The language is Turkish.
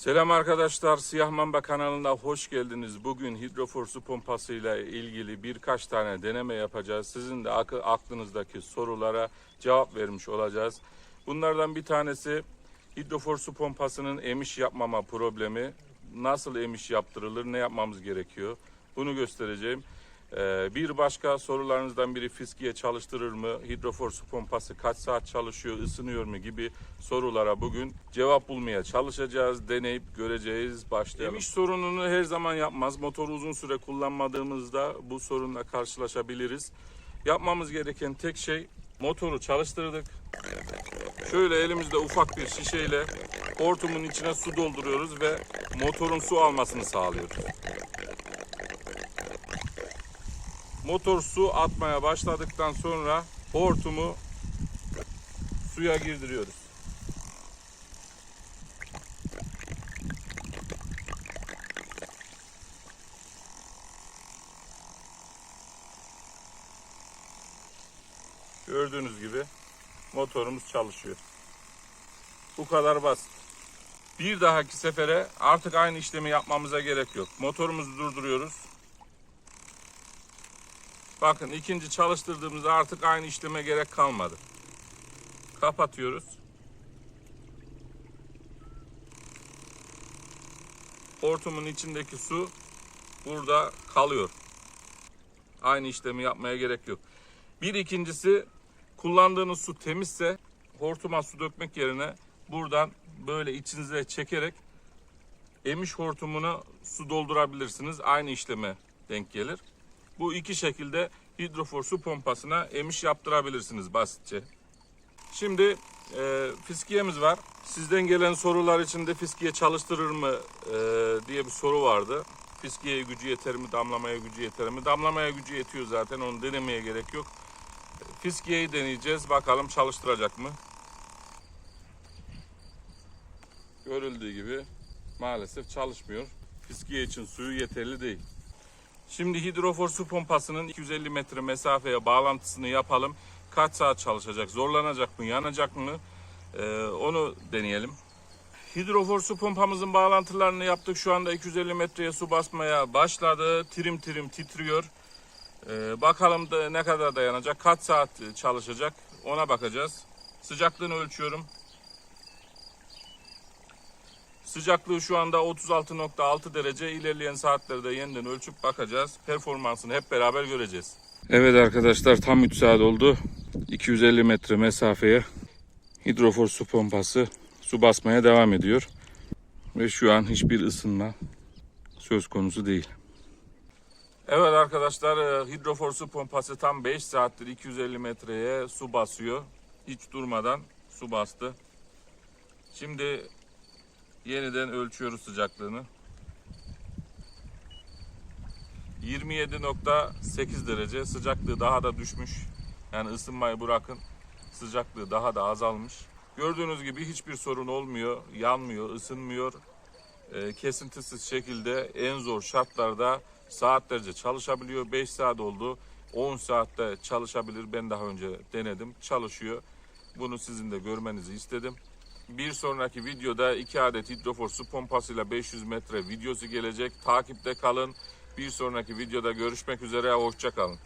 Selam arkadaşlar, Siyah Mamba kanalına hoş geldiniz. Bugün hidrofor su pompası ile ilgili birkaç tane deneme yapacağız. Sizin de aklınızdaki sorulara cevap vermiş olacağız. Bunlardan bir tanesi hidrofor su pompasının emiş yapmama problemi. Nasıl emiş yaptırılır, ne yapmamız gerekiyor? Bunu göstereceğim. Ee, bir başka sorularınızdan biri fiskiye çalıştırır mı? Hidrofor su pompası kaç saat çalışıyor, ısınıyor mu gibi sorulara bugün cevap bulmaya çalışacağız. Deneyip göreceğiz. Başlayalım. Emiş sorununu her zaman yapmaz. Motoru uzun süre kullanmadığımızda bu sorunla karşılaşabiliriz. Yapmamız gereken tek şey motoru çalıştırdık. Şöyle elimizde ufak bir şişeyle hortumun içine su dolduruyoruz ve motorun su almasını sağlıyoruz. Motor su atmaya başladıktan sonra hortumu suya girdiriyoruz. Gördüğünüz gibi motorumuz çalışıyor. Bu kadar basit. Bir dahaki sefere artık aynı işlemi yapmamıza gerek yok. Motorumuzu durduruyoruz. Bakın ikinci çalıştırdığımızda artık aynı işleme gerek kalmadı. Kapatıyoruz. Hortumun içindeki su burada kalıyor. Aynı işlemi yapmaya gerek yok. Bir ikincisi kullandığınız su temizse hortuma su dökmek yerine buradan böyle içinize çekerek emiş hortumuna su doldurabilirsiniz. Aynı işleme denk gelir. Bu iki şekilde hidrofor su pompasına emiş yaptırabilirsiniz basitçe. Şimdi e, fiskiyemiz var. Sizden gelen sorular içinde fiskiye çalıştırır mı e, diye bir soru vardı. Fiskiyeye gücü yeter mi, damlamaya gücü yeter mi? Damlamaya gücü yetiyor zaten, onu denemeye gerek yok. Fiskiyeyi deneyeceğiz, bakalım çalıştıracak mı? Görüldüğü gibi maalesef çalışmıyor. Fiskiye için suyu yeterli değil. Şimdi hidrofor su pompasının 250 metre mesafeye bağlantısını yapalım. Kaç saat çalışacak, zorlanacak mı, yanacak mı Ee, onu deneyelim. Hidrofor su pompamızın bağlantılarını yaptık. Şu anda 250 metreye su basmaya başladı. Trim trim titriyor. Ee, bakalım da ne kadar dayanacak, kaç saat çalışacak ona bakacağız. Sıcaklığını ölçüyorum. Sıcaklığı şu anda 36.6 derece. İlerleyen saatlerde yeniden ölçüp bakacağız. Performansını hep beraber göreceğiz. Evet arkadaşlar tam 3 saat oldu. 250 metre mesafeye hidrofor su pompası su basmaya devam ediyor. Ve şu an hiçbir ısınma söz konusu değil. Evet arkadaşlar e, hidrofor su pompası tam 5 saattir 250 metreye su basıyor. Hiç durmadan su bastı. Şimdi Yeniden ölçüyoruz sıcaklığını. 27.8 derece sıcaklığı daha da düşmüş. Yani ısınmayı bırakın sıcaklığı daha da azalmış. Gördüğünüz gibi hiçbir sorun olmuyor, yanmıyor, ısınmıyor. Ee, kesintisiz şekilde en zor şartlarda saatlerce çalışabiliyor. 5 saat oldu. 10 saatte çalışabilir. Ben daha önce denedim. Çalışıyor. Bunu sizin de görmenizi istedim. Bir sonraki videoda 2 adet hidrofor su pompasıyla 500 metre videosu gelecek. Takipte kalın. Bir sonraki videoda görüşmek üzere. Hoşçakalın.